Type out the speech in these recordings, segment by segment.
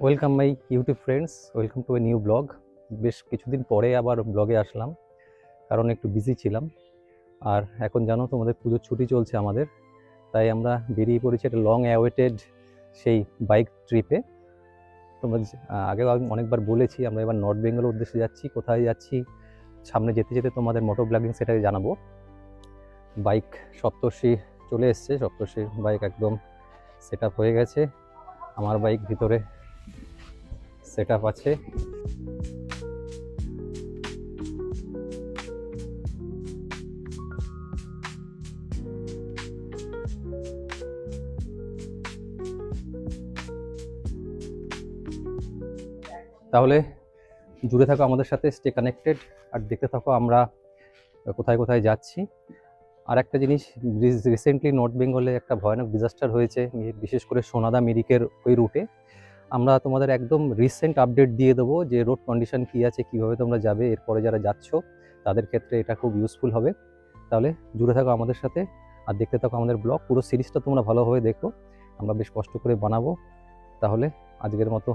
Welcome my YouTube friends welcome to a new blog বেশ কিছুদিন পরে আবার ব্লগে আসলাম, কারণ একটু বিজি ছিলাম। আর এখন জানো তোমাদের পুজোর ছুটি চলছে আমাদের, তাই আমরা বেরিয়ে পড়েছি একটা লং অ্যাওয়েটেড সেই বাইক ট্রিপে তোমরা আগেও অনেকবার বলেছি, আমরা এবার নর্থ বেঙ্গলের উদ্দেশ্যে যাচ্ছি, কোথায় যাচ্ছি, সামনে যেতে যেতে তোমাদের মোটর ব্লগিং সেটাকে জানাব। বাইক সপ্তর্ষি চলে এসছে সপ্তর্ষি বাইক একদম সেট হয়ে গেছে। আমার বাইক ভিতরে সেট আছে। তাহলে জুড়ে থাকো আমাদের সাথে স্টে কানেক্টেড আর দেখতে থাকো আমরা কোথায় কোথায় যাচ্ছি। আর একটা জিনিস রিসেন্টলি নর্থ বেঙ্গলে একটা ভয়ানক ডিজাস্টার হয়েছে, বিশেষ করে সোনাদা মিরিকের ওই রুটে আমরা তোমাদের একদম রিসেন্ট আপডেট দিয়ে দেবো যে রোড কন্ডিশন কী আছে, কীভাবে তোমরা যাবে, এরপরে যারা যাচ্ছ, তাদের ক্ষেত্রে এটা খুব ইউজফুল হবে। তাহলে জুড়ে থাকো আমাদের সাথে, আর দেখতে থাকো আমাদের ব্লগ পুরো সিরিজটা তোমরা ভালোভাবে দেখো। আমরা বেশ কষ্ট করে বানাবো। তাহলে আজকের মতো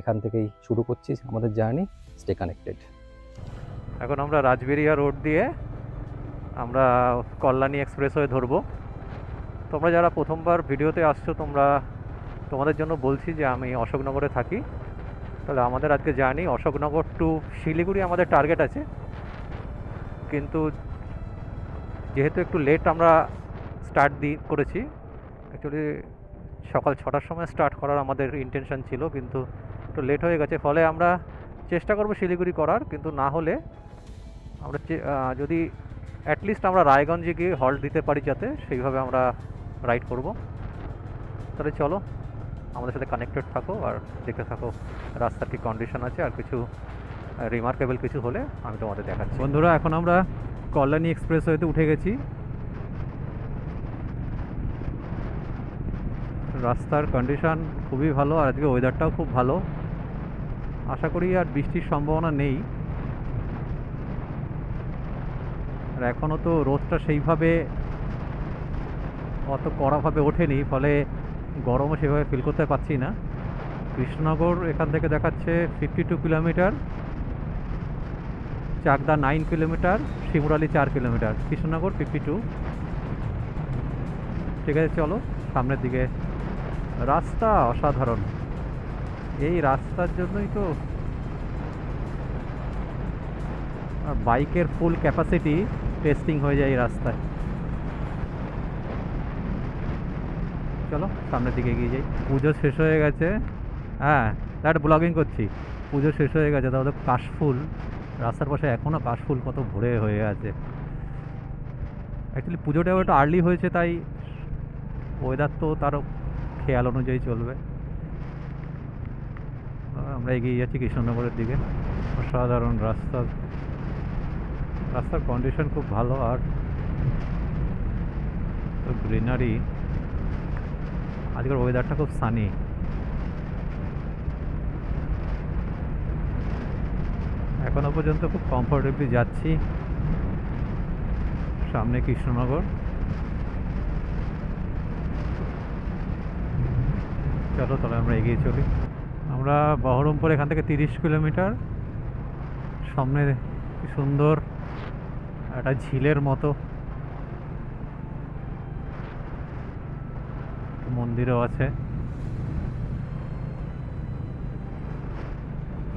এখান থেকেই শুরু করছি আমাদের জার্নি স্টে কানেক্টেড এখন আমরা রাজবেরিয়া রোড দিয়ে আমরা কল্যাণী এক্সপ্রেস হয়ে ধরবো। তোমরা যারা প্রথমবার ভিডিওতে আসছো, তোমরা তোমাদের জন্য বলছি যে আমি অশোকনগরে থাকি। তাহলে আমাদের আজকে জার্নি, অশোকনগর টু শিলিগুড়ি আমাদের টার্গেট আছে। কিন্তু যেহেতু একটু লেট আমরা স্টার্ট দি, করেছি অ্যাকচুয়ালি সকাল ছটার সময় স্টার্ট করার আমাদের ইন্টেনশন ছিল, কিন্তু একটু লেট হয়ে গেছে। ফলে আমরা চেষ্টা করব শিলিগুড়ি করার, কিন্তু না হলে আমরা যদি অ্যাটলিস্ট আমরা রায়গঞ্জে গিয়ে হল্ট দিতে পারি যাতে, সেইভাবে আমরা রাইড করব। তাহলে চলো। আমাদের সাথে কানেক্টেড থাকো আর দেখতে থাকো রাস্তার কি কন্ডিশন আছে আর কিছু রিমার্কেবল কিছু হলে আমি তোমাদের দেখাচ্ছি। বন্ধুরা, এখন আমরা কল্যাণী এক্সপ্রেস এক্সপ্রেসওয়েতে উঠে গেছি। রাস্তার কন্ডিশন খুবই ভালো আর আজকে ওয়েদারটাও খুব ভালো। আশা করি আর বৃষ্টির সম্ভাবনা নেই। আর এখনও তো রোদটা সেইভাবে অত কড়াভাবে ওঠেনি, ফলে গরমও সেভাবে ফিল করতে পারছি না। কৃষ্ণনগর এখান থেকে দেখাচ্ছে fifty two kilometre Chakdah nine kilometre Shimurali চার কিলোমিটার কৃষ্ণনগর ফিফটি টু ঠিক আছে, চলো, সামনের দিকে। রাস্তা অসাধারণ। এই রাস্তার জন্যই তো বাইকের ফুল ক্যাপাসিটি টেস্টিং হয়ে যায় এই রাস্তায়। চলো, সামনের দিকে এগিয়ে যাই। পুজো শেষ হয়ে গেছে। হ্যাঁ দ্যাট ব্লগিং করছি। পুজো শেষ হয়ে গেছে, তাহলে কাশফুল রাস্তার পাশে এখনও কাশফুল কত ভরে হয়ে আছে। অ্যাকচুয়ালি পুজোটাও একটু আর্লি হয়েছে, তাই ওয়েদার তো তারও খেয়াল অনুযায়ী চলবে। আমরা এগিয়ে যাচ্ছি কৃষ্ণনগরের দিকে। অসাধারণ রাস্তা। রাস্তার কন্ডিশন খুব ভালো, আর গ্রিনারি আজকের ওয়েদারটা খুব সানি এখনও পর্যন্ত খুব কমফোর্টেবলি যাচ্ছি। সামনে কৃষ্ণনগর। চলো তাহলে আমরা এগিয়ে চলি। আমরা বহরমপুর এখান থেকে তিরিশ কিলোমিটার। সামনে সুন্দর একটা ঝিলের মতো। মন্দিরও আছে।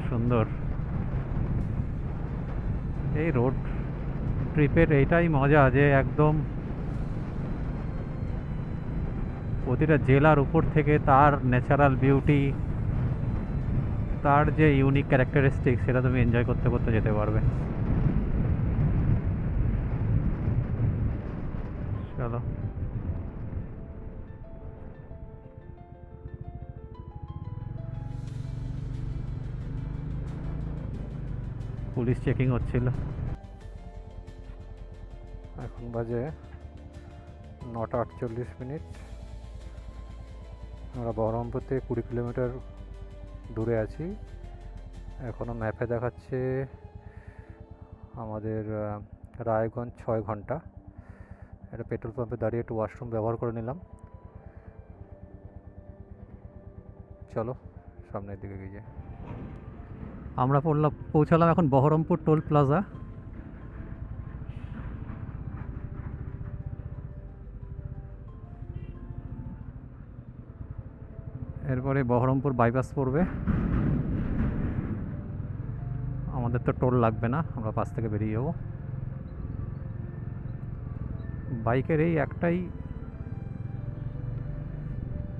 সুন্দর। এই রোড ট্রিপের এইটাই মজা যে একদম প্রতিটা জেলার উপর থেকে তার ন্যাচারাল বিউটি তার যে ইউনিক ক্যারেক্টারিস্টিক সেটা তুমি এনজয় করতে করতে যেতে পারবে। চলো। পুলিশ চেকিং হচ্ছিল। এখন বাজে নটা আটচল্লিশ মিনিট। আমরা বহরমপুর থেকে কুড়ি কিলোমিটার দূরে আছি। এখনও ম্যাপে দেখাচ্ছে আমাদের রায়গঞ্জ ছয় ঘণ্টা। এটা পেট্রোল পাম্পে দাঁড়িয়ে একটু ওয়াশরুম ব্যবহার করে নিলাম। চলো, সামনের দিকে গিয়ে আমরা পড়লাম, পৌঁছালাম এখন বহরমপুর টোল প্লাজা। এরপরে বহরমপুর বাইপাস পড়বে। আমাদের তো টোল লাগবে না, আমরা পাশ থেকে বেরিয়ে যাব। বাইকের এই একটাই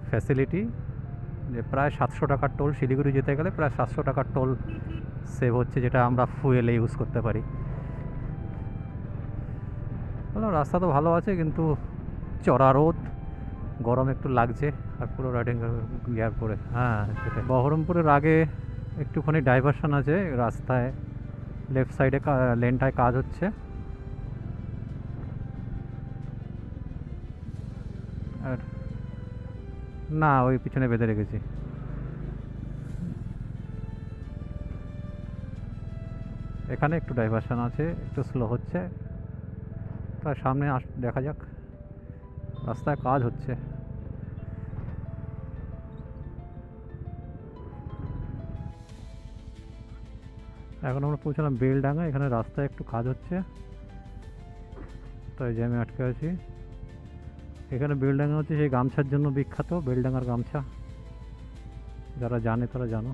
ফ্যাসিলিটি যে প্রায় সাতশো টাকার টোল শিলিগুড়ি যেতে গেলে প্রায় সাতশো টাকার টোল সেভ হচ্ছে, যেটা আমরা ফুয়েলে ইউজ করতে পারি। বললাম রাস্তা তো ভালো আছে, কিন্তু চড়া রোদ, গরম একটু লাগছে, আর পুরো রাইডিং গিয়ার পরে। হ্যাঁ সেটাই। বহরমপুরের আগে একটুখানি ডাইভারশন আছে, রাস্তায় লেফট সাইডে লেনটায় কাজ হচ্ছে। না, ওই পিছনে বেঁধে রেখেছি। এখানে একটু ডাইভারশন আছে, একটু স্লো হচ্ছে। তার সামনে আস, দেখা যাক। রাস্তায় কাজ হচ্ছে। এখন আমরা পৌঁছলাম বেলডাঙ্গা, এখানে রাস্তায় একটু কাজ হচ্ছে। তাই জ্যামে আটকে আছি। এখানে বেলডাঙ্গা হচ্ছে সেই গামছার জন্য বিখ্যাত, বেলডাঙ্গার গামছা। যারা জানে তারা জানো।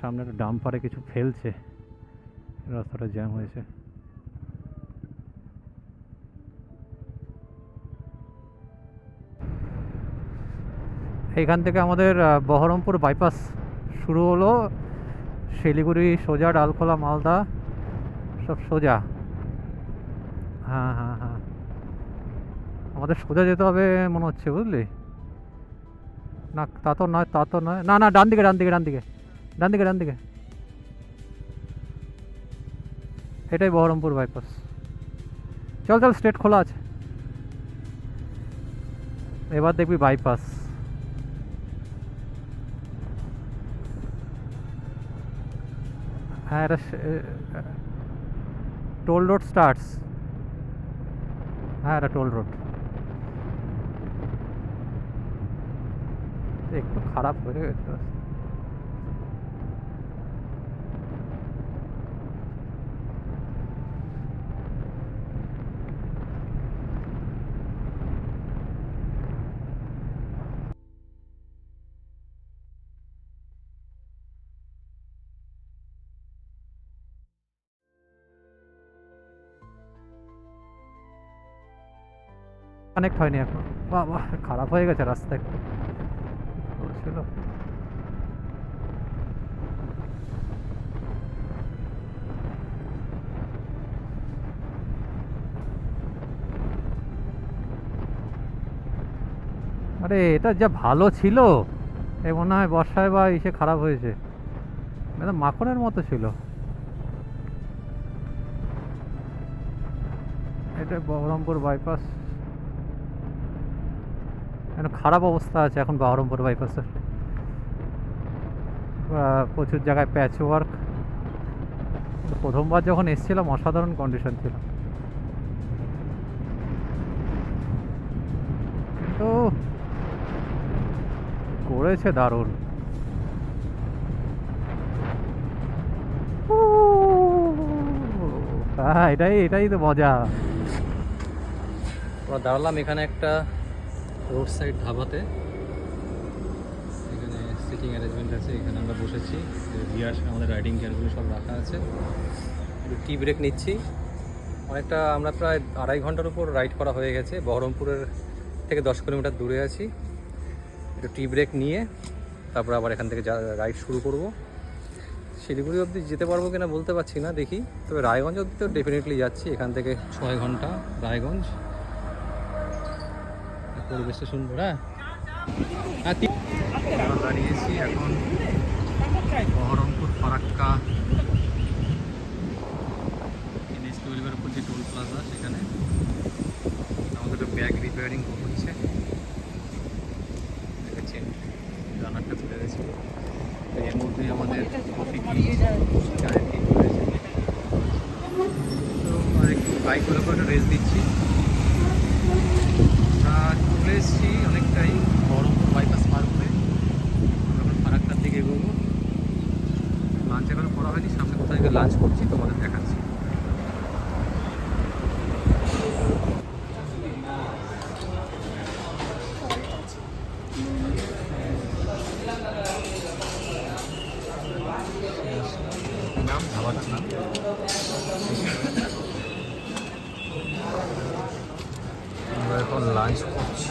সামনে একটা ডাম্পারে কিছু ফেলছে। রাস্তাটা জ্যাম হয়েছে। এখান থেকে আমাদের বহরমপুর বাইপাস শুরু হলো। শিলিগুড়ি সোজা, ডালখোলা, মালদা, সব সোজা। হ্যাঁ হ্যাঁ হ্যাঁ। আমাদের সোজা যেতে হবে মনে হচ্ছে, বুঝলি? না, তা তো নয়, তা তো নয়। না না, ডান দিকে ডান দিকে ডান দিকে। ডান দিকে ডান দিকে। এটাই বহরমপুর বাইপাস চল চল স্ট্রেট খোলা আছে। এবার দেখবি বাইপাস হ্যাঁ এটা টোল রোড স্টার্টস হ্যাঁ এটা টোল রোড একটু খারাপ হয়ে গেছে রাস্তা। কানেক্ট হয়নি এখন। বাহ খারাপ হয়ে গেছে রাস্তা একটু। ছিল আরে, এটা যা ভালো ছিল, এ মনে হয় বর্ষায় বা ইসে খারাপ হয়েছে। মাখনের মতো ছিল। এটা বহরমপুর বাইপাস এখন খারাপ অবস্থা আছে এখন বহরমপুর বাইপাসের প্রচুর জায়গায় প্যাচ ওয়ার্ক প্রথমবার যখন এসেছিলাম অসাধারণ কন্ডিশন ছিল কিন্তু করেছে দারুণ হ্যাঁ এটাই এটাই তো মজা আমরা দাঁড়ালাম এখানে একটা রোড সাইড ধাবাতে। এখানে সিটিং অ্যারেঞ্জমেন্ট আছে, এখানে আমরা বসেছি। গিয়ার আমাদের রাইডিং গিয়ারগুলো সব রাখা আছে। একটু টি ব্রেক নিচ্ছি। অনেকটা আমরা প্রায় আড়াই ঘণ্টার উপর রাইড করা হয়ে গেছে। বহরমপুরের থেকে দশ কিলোমিটার দূরে আছি। একটু টি ব্রেক নিয়ে তারপর আবার এখান থেকে রাইড শুরু করব। শিলিগুড়ি অবধি যেতে পারব কিনা বলতে পারছি না, দেখি। তবে রায়গঞ্জ অবধি তো ডেফিনেটলি যাচ্ছি। এখান থেকে ছয় ঘণ্টা রায়গঞ্জ। পরিবেশটা সুন্দর হ্যাঁ? আমরা দাঁড়িয়েছি এখন বহরমপুর ফারাক্কা। এনএস টুয়েলভের উপর যে টোল প্লাজা সেখানে আমাদের ব্যাগ রিপেয়ারিং হচ্ছে। দেখেছেন রানারটা খুলে গেছে এর মধ্যে আমাদের কফি রয়েছে তো আর একটু বাইকগুলোকে রেস্ট দিচ্ছি। চলে এসেছি অনেকটাই বহরমপুর বাইপাস পার করে এখন ফারাক্তার দিকে এগোবো। লাঞ্চ এখনও করা হয়নি, সামনে কোথায় লাঞ্চ করছি, তোমাদের দেখাচ্ছি। নাম ধাবার নাম লাঞ্চ করছি।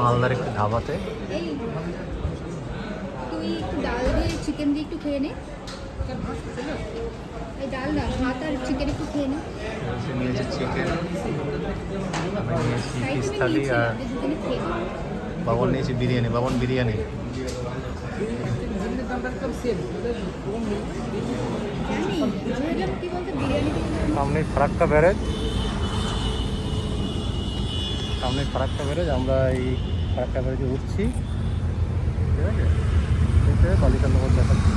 মালদার একটি ধাবাতে। তুই একটু ডাল দিয়ে চিকেন দিয়ে একটু খেয়ে নে। এই ডাল না ভাত আর চিকেন একটু খেয়ে নে। নিয়েছে চিকেন নিয়েছি নিয়েছি আর বাবন নিয়েছি বিরিয়ানি বাবন বিরিয়ানি জানি বুঝলাম কি বলতো বিরিয়ানি সামনে ফারাক্কা ব্যারেজ। সামনে ফারাক্কা ব্যারেজ, আমরা এই ফারাক্কা ব্যারেজে উঠছি। ঠিক আছে? বালিকা নগর দেখাচ্ছি।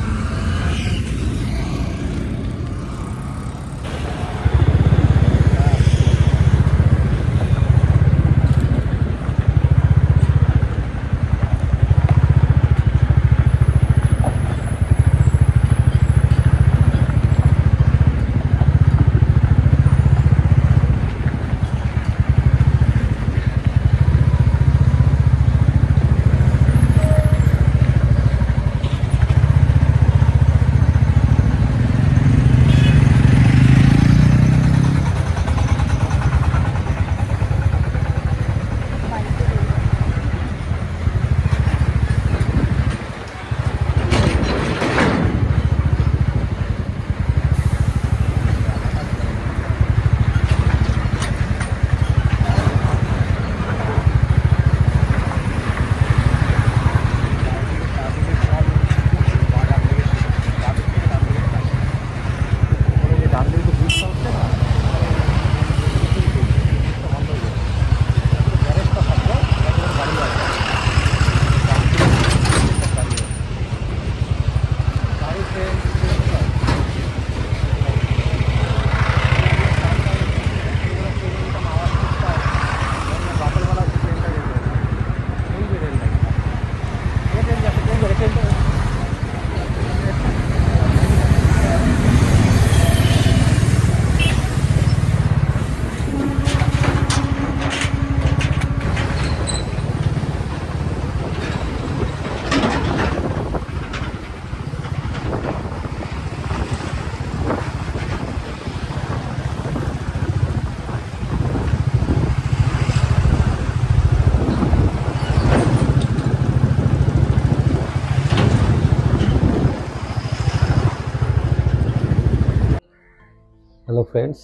ফ্রেন্ডস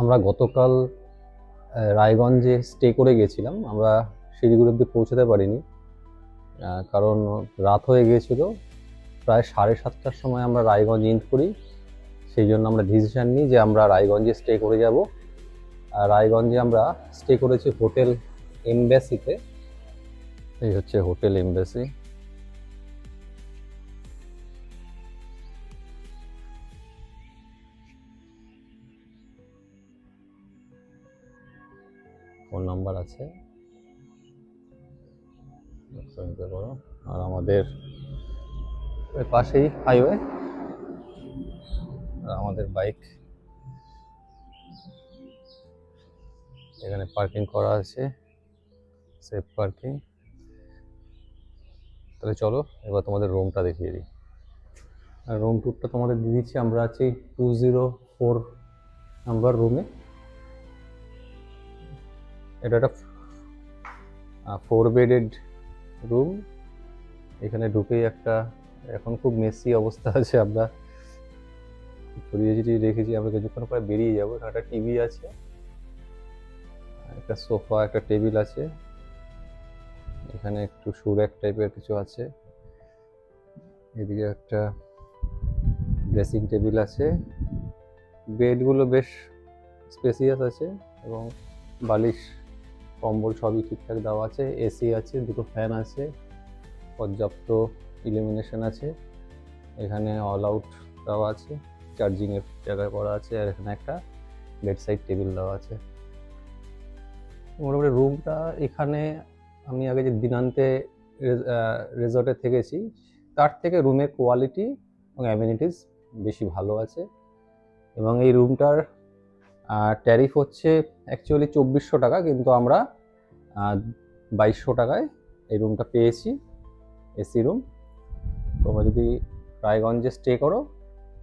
আমরা গতকাল রায়গঞ্জে স্টে করে গেছিলাম। আমরা শিলিগুড়ি অব্দি পৌঁছতে পারিনি কারণ রাত হয়ে গিয়েছিল। প্রায় সাড়ে সাতটার সময় আমরা রায়গঞ্জ ইন্ট করি। সেই জন্য আমরা ডিসিশন নিই যে আমরা রায়গঞ্জে স্টে করে যাব। আর রায়গঞ্জে আমরা স্টে করেছি হোটেল এমবেসিতে এই হচ্ছে হোটেল এমবেসি ফোন নাম্বার আছে। আর আমাদের পাশেই হাইওয়ে আর আমাদের বাইক এখানে পার্কিং করা আছে। সেফ পার্কিং তাহলে চলো, এবার তোমাদের রুমটা দেখিয়ে দিই। আর রুম টুরটা তোমাদের দিয়ে দিচ্ছি। আমরা আছি টু জিরো ফোর নাম্বার রুমে এটা একটা ফোর বেডেড রুম এখানে ঢুকেই একটা, এখন খুব মেসি অবস্থা আছে, আমরা ছড়িয়ে ছিটিয়ে রেখেছি, আমরা কিছুক্ষণ পরে বেরিয়ে যাব। এখানে একটা টিভি আছে, একটা সোফা একটা টেবিল আছে। এখানে একটু সুরেক টাইপের কিছু আছে। এদিকে একটা ড্রেসিং টেবিল আছে। বেডগুলো বেশ স্পেসিয়াস আছে এবং বালিশ কম্বল সবই ঠিকঠাক দেওয়া আছে এসি আছে, দুটো ফ্যান আছে, পর্যাপ্ত ইলিমিনেশন আছে, এখানে অল আউট দেওয়া আছে চার্জিংয়ের জায়গায় করা আছে, আর এখানে একটা বেড সাইড টেবিল দেওয়া আছে। মোটামুটি রুমটা এখানে আমি আগে যে দিনান্তে রেজর্টে থেকেছি, তার থেকে রুমের কোয়ালিটি এবং অ্যামিনিটিস বেশি ভালো আছে। এবং এই রুমটার ট্যারিফ হচ্ছে অ্যাকচুয়ালি চব্বিশশো টাকা, কিন্তু আমরা বাইশশো টাকায় এই রুমটা পেয়েছি এসি রুম তোমরা যদি রায়গঞ্জে স্টে করো,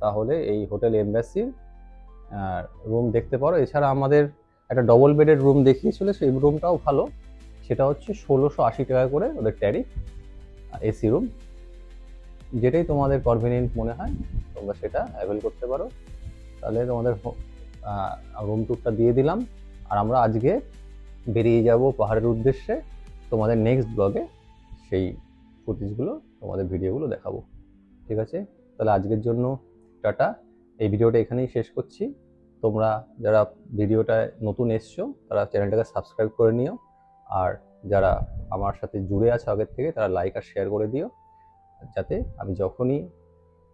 তাহলে এই হোটেল এমবাসির রুম দেখতে পারো। এছাড়া আমাদের একটা ডবল বেডের রুম দেখিয়েছিল, সেই রুমটাও ভালো। সেটা হচ্ছে ষোলোশো আশি টাকা করে ওদের ট্যারিফ এসি রুম যেটাই তোমাদের কনভিনিয়েন্ট মনে হয়, তোমরা সেটা অ্যাভেল করতে পারো। তাহলে তোমাদের রুম ট্যুরটা দিয়ে দিলাম। আর আমরা আজকে বেরিয়ে যাব পাহাড়ের উদ্দেশ্যে। তোমাদের নেক্সট ব্লগে সেই ফুটেজগুলো তোমাদের ভিডিওগুলো দেখাবো। ঠিক আছে? তাহলে আজকের জন্য টাটা। এই ভিডিওটা এখানেই শেষ করছি। তোমরা যারা ভিডিওটায় নতুন এসছো, তারা চ্যানেলটাকে সাবস্ক্রাইব করে নিও। আর যারা আমার সাথে জুড়ে আছে আগের থেকে, তারা লাইক আর শেয়ার করে দিও। যাতে আমি যখনই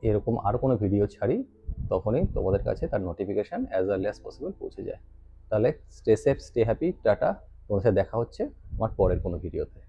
এরকম আর কোনো ভিডিও ছাড়ি তখনই তোমাদের কাছে তার notification as early as possible পৌঁছে যায়। তাহলে stay safe stay happy tata. তোমাদের সাথে দেখা হচ্ছে আমার পরের কোনো ভিডিওতে